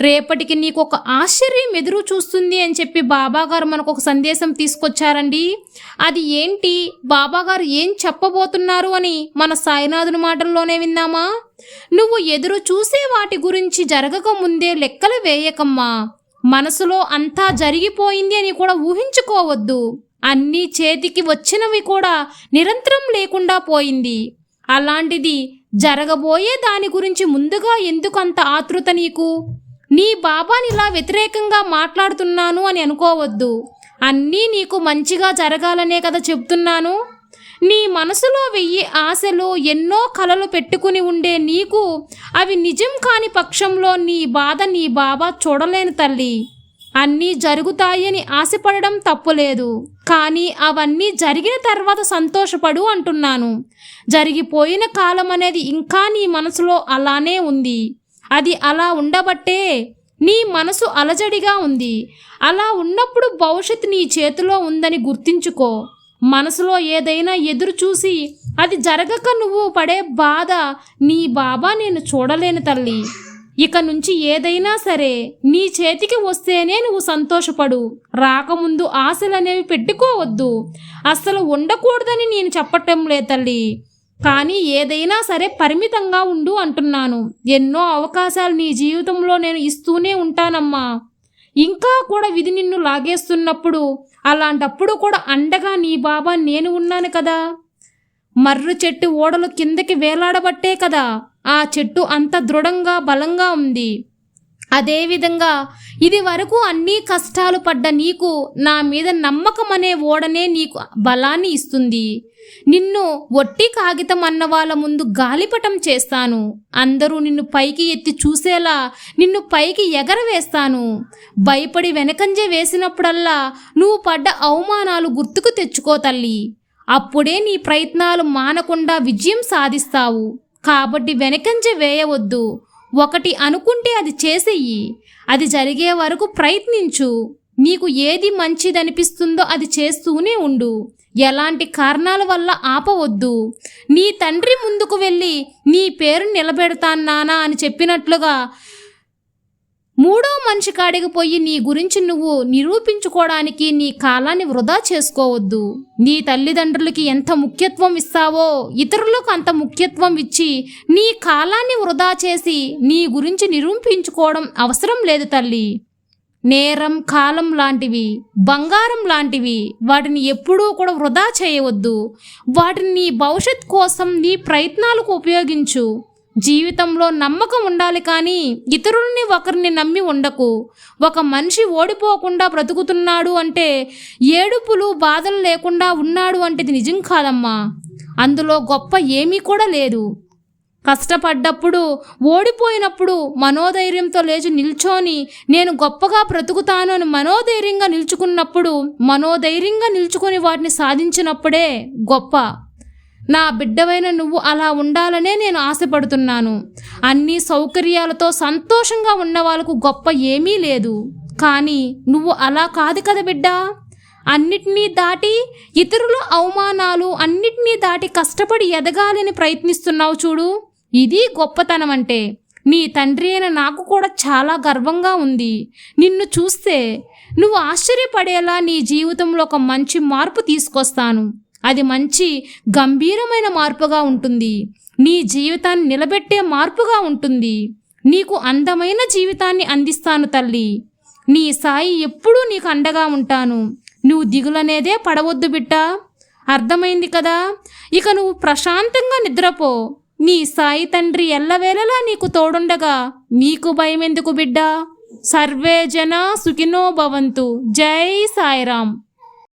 రేపటికి నీకు ఒక ఆశ్చర్యం ఎదురు చూస్తుంది అని చెప్పి బాబాగారు మనకు ఒక సందేశం తీసుకొచ్చారండి. అది ఏంటి? బాబాగారు ఏం చెప్పబోతున్నారు అని మన సాయినాథుని మాటల్లోనే విందామా నువ్వు ఎదురు చూసే వాటి గురించి జరగక ముందే లెక్కలు వేయకమ్మా. మనసులో అంతా జరిగిపోయింది అని కూడా ఊహించుకోవద్దు. అన్నీ చేతికి వచ్చినవి కూడా నిరంతరం లేకుండా పోయింది. అలాంటిది జరగబోయే దాని గురించి ముందుగా ఎందుకు అంత ఆతృత నీకు? నీ బాబాని ఇలా వ్యతిరేకంగా మాట్లాడుతున్నాను అని అనుకోవద్దు. అన్నీ నీకు మంచిగా జరగాలనే కదా చెప్తున్నాను. నీ మనసులో వెయ్యి ఆశలు ఎన్నో కలలు పెట్టుకుని ఉండే నీకు అవి నిజం కాని పక్షంలో నీ బాధ నీ బాబా చూడలేని తల్లి. అన్నీ జరుగుతాయని ఆశపడడం తప్పులేదు. కానీ అవన్నీ జరిగిన తర్వాత సంతోషపడు అంటున్నాను. జరిగిపోయిన కాలం అనేది ఇంకా నీ మనసులో అలానే ఉంది. అది అలా ఉండబట్టే నీ మనసు అలజడిగా ఉంది. అలా ఉన్నప్పుడు భవిష్యత్తు నీ చేతిలో ఉందని గుర్తించుకో. మనసులో ఏదైనా ఎదురు చూసి అది జరగక నువ్వు పడే బాధ నీ బాబా నేను చూడలేను తల్లి. ఇక నుంచి ఏదైనా సరే నీ చేతికి వస్తేనే నువ్వు సంతోషపడు. రాకముందు ఆశలనేవి పెట్టుకోవద్దు. అస్సలు ఉండకూడదని నేను చెప్పటం లే తల్లి. కానీ ఏదైనా సరే పరిమితంగా ఉండు అంటున్నాను. ఎన్నో అవకాశాలు నీ జీవితంలో నేను ఇస్తూనే ఉంటానమ్మా. ఇంకా కూడా విధి నిన్ను లాగేస్తున్నప్పుడు అలాంటప్పుడు కూడా అండగా నీ బాబా నేను ఉన్నాను కదా. మర్రు చెట్టు ఓడలు కిందకి వేలాడబట్టే కదా. ఆ చెట్టు అంత దృఢంగా బలంగా ఉంది. అదేవిధంగా ఇది వరకు అన్ని కష్టాలు పడ్డ నీకు నా మీద నమ్మకం అనే ఓడనే నీకు బలాన్ని ఇస్తుంది. నిన్ను ఒట్టి కాగితం అన్న వాళ్ళ ముందు గాలిపటం చేస్తాను. అందరూ నిన్ను పైకి ఎత్తి చూసేలా నిన్ను పైకి ఎగరవేస్తాను. భయపడి వెనకంజ వేసినప్పుడల్లా నువ్వు పడ్డ అవమానాలు గుర్తుకు తెచ్చుకో తల్లి. అప్పుడే నీ ప్రయత్నాలు మానకుండా విజయం సాధిస్తావు. కాబట్టి వెనకంజ వేయవద్దు. ఒకటి అనుకుంటే అది చేసేయి. అది జరిగే వరకు ప్రయత్నించు. నీకు ఏది మంచిదనిపిస్తుందో అది చేస్తూనే ఉండు. ఎలాంటి కారణాల వల్ల ఆపవద్దు. నీ తండ్రి ముందుకు వెళ్ళి నీ పేరు నిలబెడతాన్నానా అని చెప్పినట్లుగా మూడో మనిషి కాడికి పోయి నీ గురించి నువ్వు నిరూపించుకోవడానికి నీ కాలాన్ని వృధా చేసుకోవద్దు. నీ తల్లిదండ్రులకి ఎంత ముఖ్యత్వం ఇస్తావో ఇతరులకు అంత ముఖ్యత్వం ఇచ్చి నీ కాలాన్ని వృధా చేసి నీ గురించి నిరూపించుకోవడం అవసరం లేదు తల్లి. నేరం కాలం లాంటివి బంగారం లాంటివి వాటిని ఎప్పుడూ కూడా వృధా చేయవద్దు. వాటిని నీ భవిష్యత్ కోసం నీ ప్రయత్నాలకు ఉపయోగించు. జీవితంలో నమ్మకం ఉండాలి కానీ ఇతరుల్ని ఒకరిని నమ్మి ఉండకు. ఒక మనిషి ఓడిపోకుండా బ్రతుకుతున్నాడు అంటే ఏడుపులు బాధలు లేకుండా ఉన్నాడు అంటే ఇది నిజం కాదమ్మా. అందులో గొప్ప ఏమీ కూడా లేదు. కష్టపడ్డప్పుడు ఓడిపోయినప్పుడు మనోధైర్యంతో లేచి నిల్చోని నేను గొప్పగా బ్రతుకుతాను అని మనోధైర్యంగా నిల్చుకున్నప్పుడు మనోధైర్యంగా నిల్చుకొని వాటిని సాధించినప్పుడే గొప్ప. నా బిడ్డవైన నువ్వు అలా ఉండాలనే నేను ఆశపడుతున్నాను. అన్ని సౌకర్యాలతో సంతోషంగా ఉన్న వాళ్ళకు గొప్ప ఏమీ లేదు. కానీ నువ్వు అలా కాదు కదా బిడ్డ. అన్నిటినీ దాటి ఇతరుల అవమానాలు అన్నిటినీ దాటి కష్టపడి ఎదగాలని ప్రయత్నిస్తున్నావు చూడు. ఇది గొప్పతనం అంటే. నీ తండ్రి అయిన నాకు కూడా చాలా గర్వంగా ఉంది. నిన్ను చూస్తే నువ్వు ఆశ్చర్యపడేలా నీ జీవితంలో ఒక మంచి మార్పు తీసుకొస్తాను. అది మంచి గంభీరమైన మార్పుగా ఉంటుంది. నీ జీవితాన్ని నిలబెట్టే మార్పుగా ఉంటుంది. నీకు అందమైన జీవితాన్ని అందిస్తాను తల్లి. నీ సాయి ఎప్పుడూ నీకు అండగా ఉంటాను. నువ్వు దిగులనేదే పడవద్దు బిడ్డ. అర్థమైంది కదా? ఇక నువ్వు ప్రశాంతంగా నిద్రపో. నీ సాయి తండ్రి ఎల్లవేళలా నీకు తోడుండగా. నీకు భయమెందుకు బిడ్డ? సర్వే జన సుఖినో భవంతు. జై సాయిరామ్.